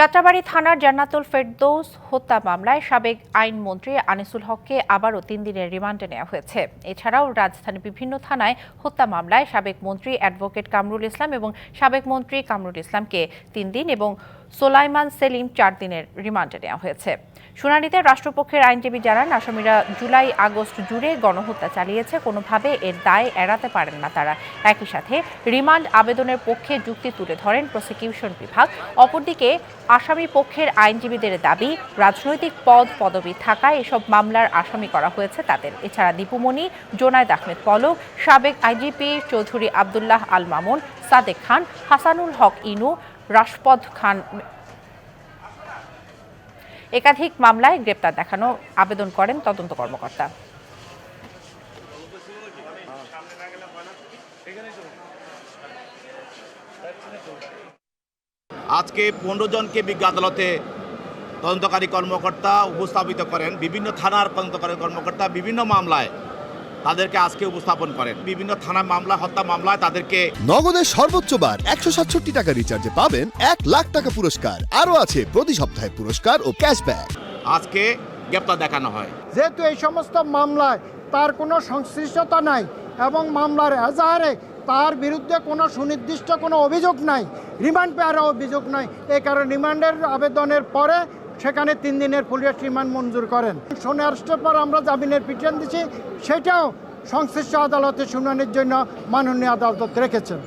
যাত্রাবাড়ি থানার জান্নাতুল ফেরদৌস হত্যা মামলায় সাবেক আইনমন্ত্রী আনিসুল হককে আবারও তিন দিনের রিমান্ডে নেওয়া হয়েছে। এছাড়াও রাজধানীর বিভিন্ন থানায় হত্যা মামলায় সাবেক মন্ত্রী অ্যাডভোকেট কামরুল ইসলাম এবং সাবেক মন্ত্রী কামরুল ইসলামকে তিন দিন এবং সোলাইমান সেলিম চার দিনের রিমান্ডে নেওয়া হয়েছে। শুনানিতে রাষ্ট্রপক্ষের আইনজীবী জানান, আসামিরা জুলাই আগস্ট জুড়ে গণহত্যা চালিয়েছে। কোনোভাবে এর দায় এড়াতে পারেন না তারা। একই সাথে রিমান্ড আবেদনের পক্ষে যুক্তি তুলে ধরেন প্রসিকিউশন বিভাগ। অপরদিকে, আসামি পক্ষের আইনজীবীদের দাবি, রাজনৈতিক পদ পদবি থাকায় এসব মামলার আসামি করা হয়েছে তাদের। এছাড়া দীপুমণি, জোনায়েদ আহমেদ পলক, সাবেক আইজিপি চৌধুরী আবদুল্লাহ আল মামুন, সাদেক খান, হাসানুল হক ইনু রাশপদ খান একাধিক মামলায় গ্রেপ্তার দেখানো আবেদন করেন তদন্ত কর্মকর্তা। আজকে পনেরো জনকে বিজ্ঞ আদালতে তদন্তকারী কর্মকর্তা উপস্থাপিত করেন। বিভিন্ন থানার তদন্তকারী কর্মকর্তা বিভিন্ন মামলায় তাদেরকে আজকে উপস্থাপন করেন। বিভিন্ন থানা মামলা হত্যা মামলায় তাদেরকে নগদের সর্বোচ্চ বার একশো সাতষট্টি টাকা রিচার্জে পাবেন এক লাখ টাকা পুরস্কার। আরও আছে প্রতি সপ্তাহে পুরস্কার ও ক্যাশব্যাক। আজকে গ্রেপ্তার দেখানো হয়। যেহেতু এই সমস্ত মামলায় তার কোনো সংশ্লিষ্টতা নাই এবং মামলার এজাহারে তার বিরুদ্ধে কোনো সুনির্দিষ্ট কোনো অভিযোগ নাই রিমান্ড পেয়ারও অভিযোগ নাই। এই কারণে রিমান্ডের আবেদনের পরে সেখানে তিন দিনের পুলিশ রিমান্ড মঞ্জুর করেন। শুনে আসতে পর আমরা জামিনের পিটিশন দিচ্ছি সেটাও সংশ্লিষ্ট আদালতে শুনানির জন্য মাননীয় আদালত রেখেছেন।